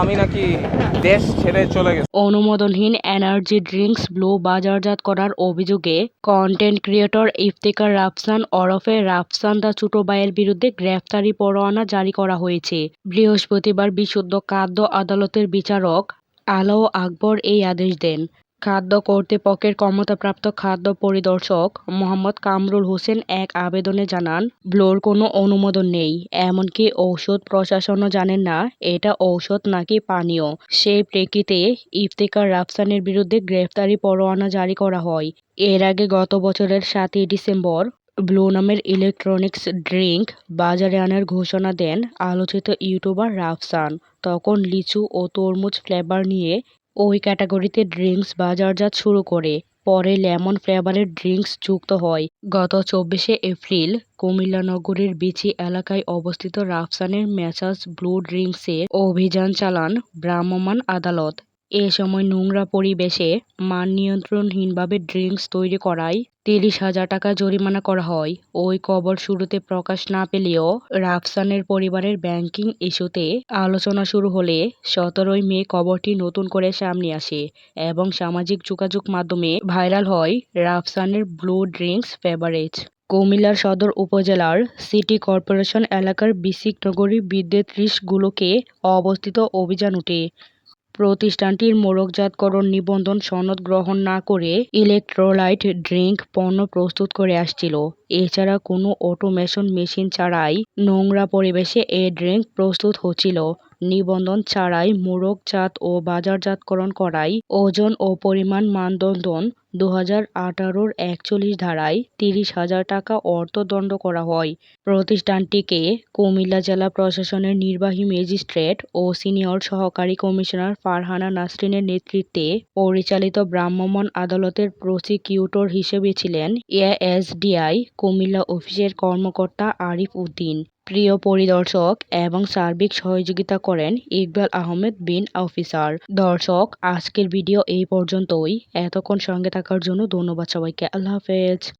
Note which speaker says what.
Speaker 1: আমি নাকি দেশ ছেড়ে চলে গেছি।
Speaker 2: অনুমোদনহীন এনার্জি ড্রিঙ্কস ব্লু বাজারজাত করার অভিযোগে কন্টেন্ট ক্রিয়েটর ইফতিকার রাফসান ওরফে রাফসান দা ছোট ভাইয়ের বিরুদ্ধে গ্রেফতারি পরোয়ানা জারি করা হয়েছে। বৃহস্পতিবার বিশুদ্ধ খাদ্য আদালতের বিচারক আলাও আকবর এই আদেশ দেন। খাদ্য কর্তৃপক্ষের ক্ষমতাপ্রাপ্ত খাদ্য পরিদর্শক মোহাম্মদ কামরুল হোসেন এক আবেদনে জানান, ব্লোর কোনো অনুমোদন নেই, এমনকি ঔষধ প্রশাসনও জানেন না, এটা ঔষধ নাকি পানীয়। সেই প্রেক্ষিতে ইফতিকার রাফসানের বিরুদ্ধে গ্রেফতারি পরোয়ানা জারি করা হয়। এর আগে গত বছরের সাতই ডিসেম্বর ব্লু নামের ইলেকট্রনিক্স ড্রিঙ্ক বাজারে আনার ঘোষণা দেন আলোচিত ইউটিউবার রাফসান। তখন লিচু ও তরমুজ ফ্লেভার নিয়ে ওই ক্যাটাগরিতে ড্রিঙ্কস বাজারজাত শুরু করে। পরে লেমন ফ্লেভারের ড্রিঙ্কস যুক্ত হয়। গত চব্বিশে এপ্রিল কুমিল্লা নগরীর বিচি এলাকায় অবস্থিত রাফসানের ম্যাসাজ ব্লু ড্রিঙ্কসের অভিযান চালান ভ্রাম্যমাণ আদালত। এ সময় নোংরা পরিবেশে মান নিয়ন্ত্রণহীনভাবে ড্রিঙ্কস তৈরি করায় তিরিশ হাজার টাকা জরিমানা করা হয়। ওই খবর শুরুতে প্রকাশ না পেলেও রাফসানের পরিবারের ব্যাংকিং ইস্যুতে আলোচনা শুরু হলে সতেরোই মে খবরটি নতুন করে সামনে আসে এবং সামাজিক যোগাযোগ মাধ্যমে ভাইরাল হয় রাফসানের ব্লু ড্রিঙ্কস ফেভারেজ কুমিল্লার সদর উপজেলার সিটি কর্পোরেশন এলাকার বিসিক নগরী বিদ্যুৎ ত্রিশগুলোকে অবস্থিত অভিযান ওঠে প্রতিষ্ঠানটির মোড়কজাতকরণ নিবন্ধন সনদ গ্রহণ না করে ইলেকট্রোলাইট ড্রিঙ্ক পণ্য প্রস্তুত করে আসছিল। এছাড়া কোনো অটোমেশন মেশিন ছাড়াই নোংরা পরিবেশে এ ড্রিঙ্ক প্রস্তুত হচ্ছিল। নিবন্ধন ছাড়াই মোড়কজাত ও বাজারজাতকরণ করায় ওজন ও পরিমাণ মানদণ্ডন দু হাজার আঠারোর একচল্লিশ ধারায় তিরিশ হাজার টাকা অর্থদণ্ড করা হয়। প্রতিষ্ঠানটিকে কুমিল্লা জেলা প্রশাসনের নির্বাহী ম্যাজিস্ট্রেট ও সিনিয়র সহকারী কমিশনার ফারহানা নাসরিনের নেতৃত্বে পরিচালিত ভ্রাম্যমাণ আদালতের প্রসিকিউটর হিসেবে ছিলেন এএসডিআই কুমিল্লা অফিসের কর্মকর্তা আরিফ উদ্দিন। প্রিয় পরিদর্শক এবং সার্বিক সহযোগিতা করেন ইকবাল আহমেদ বিন অফিসার। দর্শক, আজকের ভিডিও এই পর্যন্তই। এতক্ষণ সঙ্গে থাকার জন্য ধন্যবাদ সবাইকে। আল্লাহ হাফেজ।